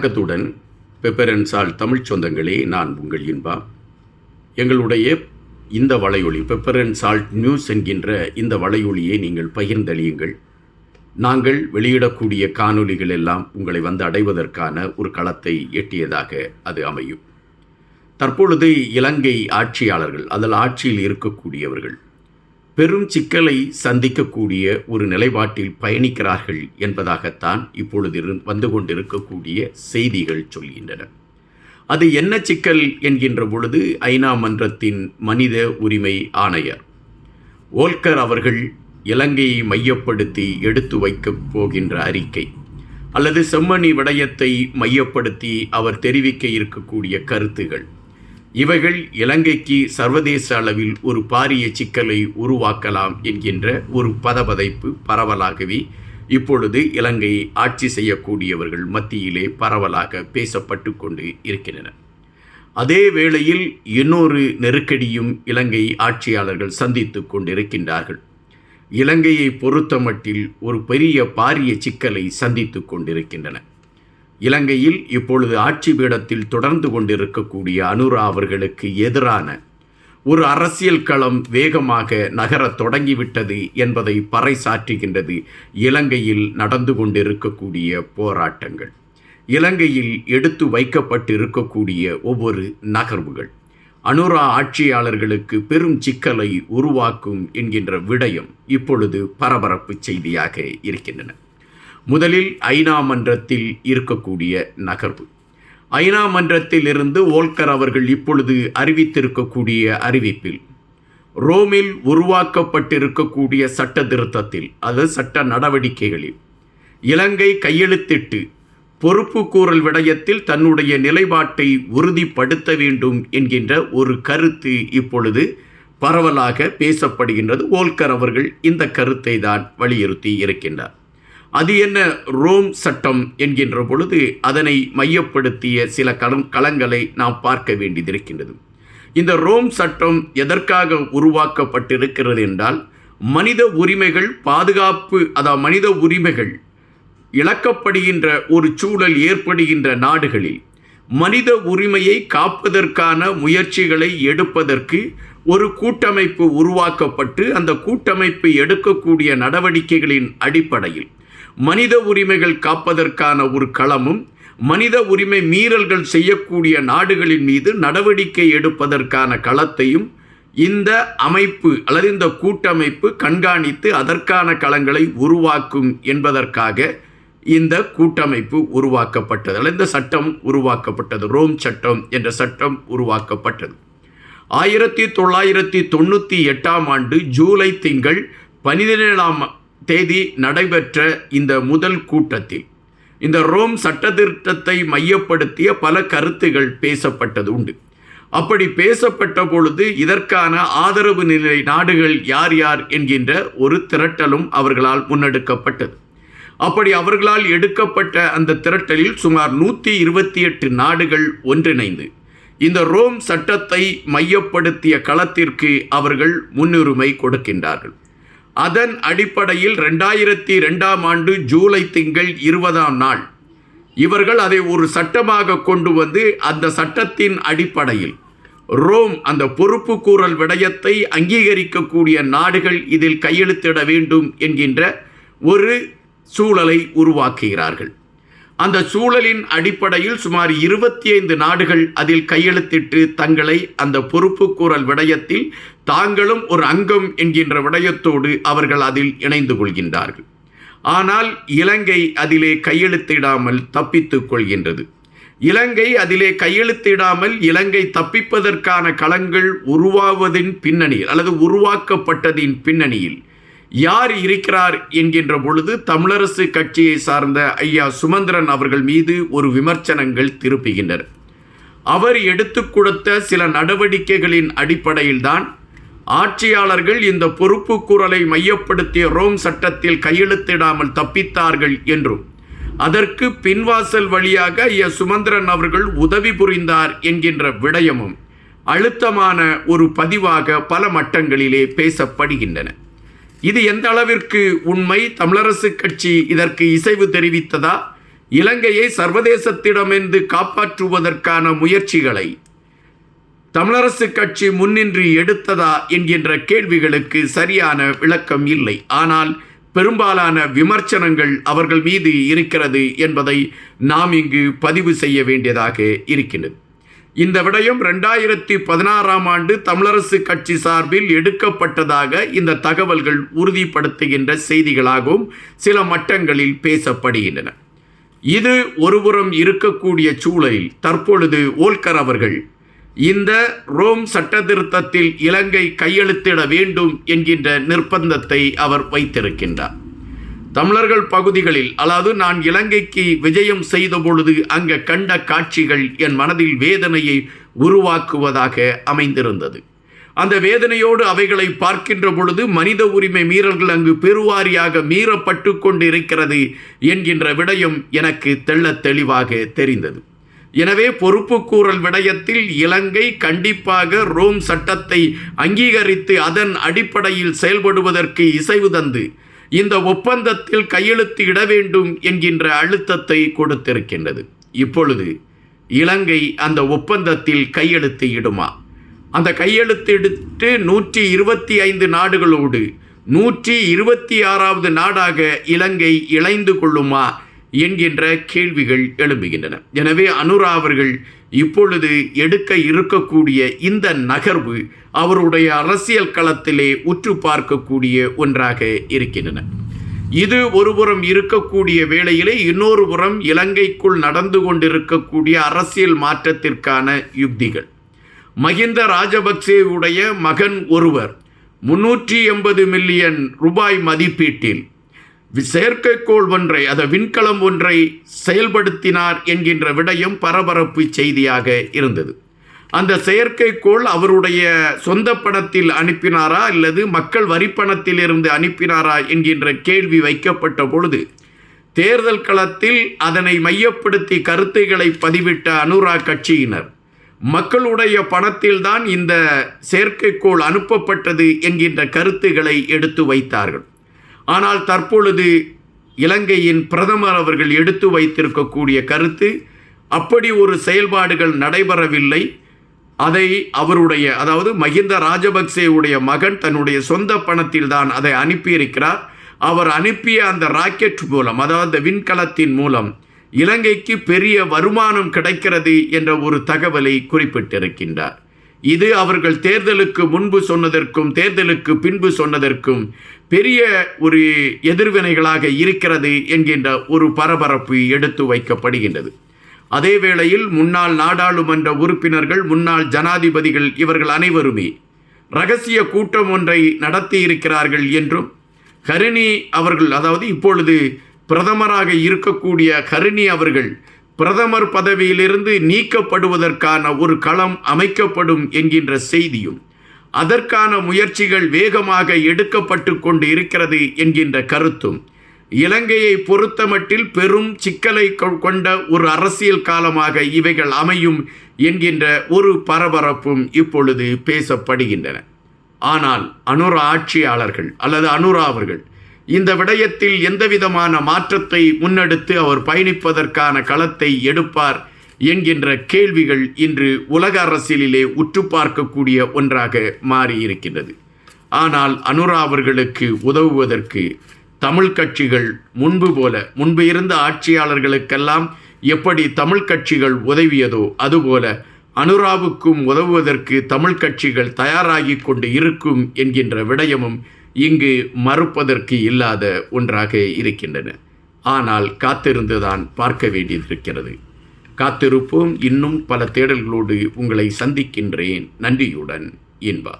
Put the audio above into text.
வணக்கத்துடன் பெப்பரன் சால் தமிழ்ச் சொந்தங்களே நான் உங்கள் இன்பா. எங்களுடைய இந்த வலையொலி பெப்பரன் சால்ட் நியூஸ் என்கின்ற இந்த வலையொலியை நீங்கள் பகிர்ந்தளியுங்கள். நாங்கள் வெளியிடக்கூடிய காணொலிகள் எல்லாம் உங்களை வந்து அடைவதற்கான ஒரு களத்தை எட்டியதாக அது அமையும். தற்பொழுது இலங்கை ஆட்சியாளர்கள் அதில் ஆட்சியில் இருக்கக்கூடியவர்கள் பெரும் சிக்கலை சந்திக்கக்கூடிய ஒரு நிலைப்பாட்டில் பயணிக்கிறார்கள் என்பதாகத்தான் இப்பொழுது வந்து கொண்டிருக்கக்கூடிய செய்திகள் சொல்கின்றன. அது என்ன சிக்கல் என்கின்ற பொழுது ஐநா மன்றத்தின் மனித உரிமை ஆணையர் ஓல்கர் அவர்கள் இலங்கையை மையப்படுத்தி எடுத்து வைக்கப் போகின்ற அறிக்கை அல்லது செம்மணி விடயத்தை மையப்படுத்தி அவர் தெரிவிக்க இருக்கக்கூடிய கருத்துகள். இவைகள் இலங்கைக்கு சர்வதேச அளவில் ஒரு பாரிய சிக்கலை உருவாக்கலாம் என்கின்ற ஒரு பதபதைப்பு பரவலாகவே இப்பொழுது இலங்கை ஆட்சி செய்யக்கூடியவர்கள் மத்தியிலே பரவலாக பேசப்பட்டு கொண்டு இருக்கின்றன. அதே வேளையில் இன்னொரு நெருக்கடியும் இலங்கை ஆட்சியாளர்கள் சந்தித்து கொண்டிருக்கின்றார்கள். இலங்கையை பொறுத்தமட்டில் ஒரு பெரிய பாரிய சிக்கலை சந்தித்து கொண்டிருக்கின்றன. இலங்கையில் இப்பொழுது ஆட்சி பீடத்தில் தொடர்ந்து கொண்டிருக்கக்கூடிய அனுரா அவர்களுக்கு எதிரான ஒரு அரசியல் களம் வேகமாக நகரத் தொடங்கிவிட்டது என்பதை பறைசாற்றுகின்றது இலங்கையில் நடந்து கொண்டிருக்கக்கூடிய போராட்டங்கள். இலங்கையில் எடுத்து வைக்கப்பட்டு இருக்கக்கூடிய ஒவ்வொரு நகர்வுகள். அனுரா ஆட்சியாளர்களுக்கு பெரும் சிக்கலை உருவாக்கும் என்கின்ற விடயம் இப்பொழுது பரபரப்பு செய்தியாக இருக்கின்றன. முதலில் ஐநா மன்றத்தில் இருக்கக்கூடிய நகர்வு. ஐநா மன்றத்தில் இருந்து ஓல்கர் அவர்கள் இப்பொழுது அறிவித்திருக்கக்கூடிய அறிவிப்பில் ரோமில் உருவாக்கப்பட்டிருக்கக்கூடிய சட்ட திருத்தத்தில் அது சட்ட நடவடிக்கைகளில் இலங்கை கையெழுத்திட்டு பொறுப்பு கூறல் விடயத்தில் தன்னுடைய நிலைப்பாட்டை உறுதிப்படுத்த வேண்டும் என்கின்ற ஒரு கருத்து இப்பொழுது பரவலாக பேசப்படுகின்றது. ஓல்கர் அவர்கள் இந்த கருத்தை தான் வலியுறுத்தி இருக்கின்றார். அது என்ன? ரோம் சட்டம் என்கின்ற பொழுது அதனை மையப்படுத்திய சில களம் களங்களை நாம் பார்க்க வேண்டியதிருக்கின்றது இந்த ரோம் சட்டம் எதற்காக உருவாக்கப்பட்டிருக்கிறது என்றால் மனித உரிமைகள் பாதுகாப்பு அதாவது மனித உரிமைகள் இழக்கப்படுகின்ற ஒரு சூழல் ஏற்படுகின்ற நாடுகளில் மனித உரிமையை காப்பதற்கான முயற்சிகளை எடுப்பதற்கு ஒரு கூட்டமைப்பு உருவாக்கப்பட்டு அந்த கூட்டமைப்பு எடுக்கக்கூடிய நடவடிக்கைகளின் அடிப்படையில் மனித உரிமைகள் காப்பதற்கான ஒரு களமும் மனித உரிமை மீறல்கள் செய்யக்கூடிய நாடுகளின் மீது நடவடிக்கை எடுப்பதற்கான களத்தையும் இந்த அமைப்பு அல்லது இந்த கூட்டமைப்பு கண்காணித்து அதற்கான களங்களை உருவாக்கும் என்பதற்காக இந்த கூட்டமைப்பு உருவாக்கப்பட்டது. அல்லது இந்த சட்டம் உருவாக்கப்பட்டது. ரோம் சட்டம் என்ற சட்டம் உருவாக்கப்பட்டது. ஆயிரத்தி தொள்ளாயிரத்தி தொண்ணூற்றி எட்டாம் ஆண்டு ஜூலை திங்கள் பதினேழாம் தேதி நடைபெற்ற இந்த முதல் கூட்டத்தில் இந்த ரோம் சட்டத்திருத்தத்தை மையப்படுத்திய பல கருத்துகள் பேசப்பட்டது உண்டு. அப்படி பேசப்பட்ட பொழுது இதற்கான ஆதரவு நிலை நாடுகள் யார் யார் என்கின்ற ஒரு திரட்டலும் அவர்களால் முன்னெடுக்கப்பட்டது. அப்படி அவர்களால் எடுக்கப்பட்ட அந்த திரட்டலில் சுமார் நூற்றி இருபத்தி எட்டு நாடுகள் ஒன்றிணைந்து இந்த ரோம் சட்டத்தை மையப்படுத்திய களத்திற்கு அவர்கள் முன்னுரிமை கொடுக்கின்றார்கள். அதன் அடிப்படையில் ரெண்டாயிரத்தி ரெண்டாம் ஆண்டு ஜூலை திங்கள் இருபதாம் நாள். இவர்கள் அதை ஒரு சட்டமாக கொண்டு வந்து அந்த சட்டத்தின் அடிப்படையில் ரோம் அந்த பொறுப்பு கூறல் விடயத்தை அங்கீகரிக்கக்கூடிய நாடுகள் இதில் கையெழுத்திட வேண்டும் என்கின்ற ஒரு சூழலை உருவாக்குகிறார்கள். அந்த சூழலின் அடிப்படையில் சுமார் இருபத்தி ஐந்து நாடுகள் அதில் கையெழுத்திட்டு தங்களை அந்த பொறுப்புக்கூறல் விடயத்தில் தாங்களும் ஒரு அங்கம் என்கின்ற விடயத்தோடு அவர்கள் அதில் இணைந்து கொள்கின்றார்கள். ஆனால் இலங்கை அதிலே கையெழுத்திடாமல் தப்பித்துக் கொள்கின்றது. இலங்கை அதிலே கையெழுத்திடாமல் இலங்கை தப்பிப்பதற்கான களங்கள் உருவாவதின் பின்னணியில் அல்லது உருவாக்கப்பட்டதின் பின்னணியில் யார் இருக்கிறார் என்கின்ற பொழுது தமிழரசு கட்சியை சார்ந்த ஐயா சுமந்திரன் அவர்கள் மீது ஒரு விமர்சனங்கள் திருப்புகின்றனர் அவர் எடுத்து கொடுத்த சில நடவடிக்கைகளின் அடிப்படையில்தான் ஆட்சியாளர்கள் இந்த பொறுப்பு குரலை மையப்படுத்திய ரோம் சட்டத்தில் கையெழுத்திடாமல் தப்பித்தார்கள் என்றும் அதற்கு பின்வாசல் வழியாக ஐயா சுமந்திரன் அவர்கள் உதவி புரிந்தார் என்கின்ற விடயமும் அழுத்தமான ஒரு பதிவாக பல மட்டங்களிலே பேசப்படுகின்றன. இது எந்த அளவிற்கு உண்மை? தமிழரசு கட்சி இதற்கு இசைவு தெரிவித்ததா? இலங்கையை சர்வதேசத்திடமிருந்து காப்பாற்றுவதற்கான முயற்சிகளை தமிழரசு கட்சி முன்னின்று எடுத்ததா என்கின்ற கேள்விகளுக்கு சரியான விளக்கம் இல்லை. ஆனால் பெரும்பாலான விமர்சனங்கள் அவர்கள் மீது இருக்கிறது என்பதை நாம் இங்கு பதிவு செய்ய வேண்டியதாக இருக்கின்றது. இந்த விடயம் ரெண்டாயிரத்தி பதினாறாம் ஆண்டு தமிழரசு கட்சி சார்பில் எடுக்கப்பட்டதாக இந்த தகவல்கள் உறுதிப்படுத்துகின்ற செய்திகளாகவும் சில மட்டங்களில் பேசப்படுகின்றன. இது ஒருபுறம் இருக்கக்கூடிய சூழலில் தற்பொழுது ஓல்கர் அவர்கள் இந்த ரோம் சட்டத்திருத்தத்தில் இலங்கை கையெழுத்திட வேண்டும் என்கின்ற நிர்பந்தத்தை அவர் வைத்திருக்கின்றார். தமிழர்கள் பகுதிகளில் அதாவது நான் இலங்கைக்கு விஜயம் செய்த பொழுது அங்க கண்ட காட்சிகள் என் மனதில் வேதனையை உருவாக்குவதாக அமைந்திருந்தது. அந்த வேதனையோடு அவைகளை பார்க்கின்ற பொழுது மனித உரிமை மீறல்கள் அங்கு பெருவாரியாக மீறப்பட்டு கொண்டு இருக்கிறது என்கின்ற விடயம் எனக்கு தெள்ளத் தெளிவாக தெரிந்தது. எனவே பொறுப்புக்கூறல் விடயத்தில் இலங்கை கண்டிப்பாக ரோம் சட்டத்தை அங்கீகரித்து அதன் அடிப்படையில் செயல்படுவதற்கு இசைவு தந்து இந்த ஒப்பந்தத்தில் கையெழுத்து இட வேண்டும் என்கின்ற அழுத்தத்தை கொடுத்திருக்கின்றது. இப்பொழுது இலங்கை அந்த ஒப்பந்தத்தில் கையெழுத்து இடுமா? அந்த கையெழுத்து எடுத்து நூற்றி இருபத்தி ஐந்து நாடுகளோடு நூற்றி இருபத்தி ஆறாவது நாடாக இலங்கை இணைந்து கொள்ளுமா? என்கின்ற கேள்விகள் எழும்புகின்றன. எனவே அனுரா அவர்கள் இப்பொழுது எடுக்க இருக்கக்கூடிய இந்த நகர்வு அவருடைய அரசியல் களத்திலே உற்று பார்க்கக்கூடிய ஒன்றாக இருக்கின்றன. இது ஒருபுறம் இருக்கக்கூடிய வேளையிலே இன்னொரு புறம் இலங்கைக்குள் நடந்து கொண்டிருக்கக்கூடிய அரசியல் மாற்றத்திற்கான யுக்திகள். மகிந்த ராஜபக்சேவுடைய மகன் ஒருவர் முன்னூற்றி எண்பது மில்லியன் ரூபாய் மதிப்பீட்டில் செயற்கைக்கோள் ஒன்றை அதை விண்கலம் ஒன்றை செயல்படுத்தினார் என்கின்ற விடயம் பரபரப்பு செய்தியாக இருந்தது. அந்த செயற்கைக்கோள் அவருடைய சொந்த பணத்தில் அனுப்பினாரா அல்லது மக்கள் வரிப்பணத்தில் இருந்து அனுப்பினாரா என்கின்ற கேள்வி வைக்கப்பட்ட பொழுது தேர்தல் களத்தில் அதனை மையப்படுத்தி கருத்துக்களை பதிவிட்ட அனுரா கட்சியினர் மக்களுடைய பணத்தில்தான் இந்த செயற்கைக்கோள் அனுப்பப்பட்டது என்கின்ற கருத்துக்களை எடுத்து வைத்தார்கள். ஆனால் தற்பொழுது இலங்கையின் பிரதமர் அவர்கள் எடுத்து வைத்திருக்கக்கூடிய கருத்து அப்படி ஒரு செயல்பாடுகள் நடைபெறவில்லை. அதை அவருடைய அதாவது மஹிந்த ராஜபக்சேவுடைய மகன் தன்னுடைய சொந்த பணத்தில் தான் அதை அனுப்பியிருக்கிறார். அவர் அனுப்பிய அந்த ராக்கெட் மூலம் அதாவது விண்கலத்தின் மூலம் இலங்கைக்கு பெரிய வருமானம் கிடைக்கிறது என்ற ஒரு தகவலை குறிப்பிட்டிருக்கின்றார். இது அவர்கள் தேர்தலுக்கு முன்பு சொன்னதற்கும் தேர்தலுக்கு பின்பு சொன்னதற்கும் பெரிய ஒரு எதிர்வினைகளாக இருக்கிறது என்கின்ற ஒரு பரபரப்பு எடுத்து வைக்கப்படுகின்றது. அதே வேளையில் முன்னாள் நாடாளுமன்ற உறுப்பினர்கள் முன்னாள் ஜனாதிபதிகள் இவர்கள் அனைவருமே ரகசிய கூட்டம் ஒன்றை நடத்தியிருக்கிறார்கள் என்றும் கருணி அவர்கள் அதாவது இப்பொழுது பிரதமராக இருக்கக்கூடிய கருணி அவர்கள் பிரதமர் பதவியிலிருந்து நீக்கப்படுவதற்கான ஒரு களம் அமைக்கப்படும் என்கின்ற செய்தியும் அதற்கான முயற்சிகள் வேகமாக எடுக்கப்பட்டு கொண்டு இருக்கிறது என்கின்ற கருத்தும் இலங்கையை பொறுத்தமட்டில் பெரும் சிக்கலை கொண்ட ஒரு அரசியல் காலமாக இவைகள் அமையும் என்கின்ற ஒரு பரபரப்பும் இப்பொழுது பேசப்படுகின்றன. ஆனால் அனுரா ஆட்சியாளர்கள் அல்லது அனுரா அவர்கள் இந்த விடயத்தில் எந்தவிதமான மாற்றத்தை முன்னெடுத்து அவர் பயணிப்பதற்கான களத்தை எடுப்பார் என்கின்ற கேள்விகள் இன்று உலக அரசியலிலே உற்று பார்க்கக்கூடிய ஒன்றாக மாறியிருக்கின்றது. ஆனால் அனுரா அவர்களுக்கு உதவுவதற்கு தமிழ் கட்சிகள் முன்பு போல முன்பு இருந்த ஆட்சியாளர்களுக்கெல்லாம் எப்படி தமிழ் கட்சிகள் உதவியதோ அதுபோல அனுராவுக்கும் உதவுவதற்கு தமிழ் கட்சிகள் தயாராகி கொண்டு இருக்கும் என்கின்ற விடயமும் இங்கு மறுப்பதற்கு இல்லாத ஒன்றாக இருக்கின்றன. ஆனால் காத்திருந்துதான் பார்க்க வேண்டியதிருக்கிறது காத்திருப்போம். இன்னும் பல தேடல்களோடு உங்களை சந்திக்கின்றேன். நன்றியுடன் இன்பா.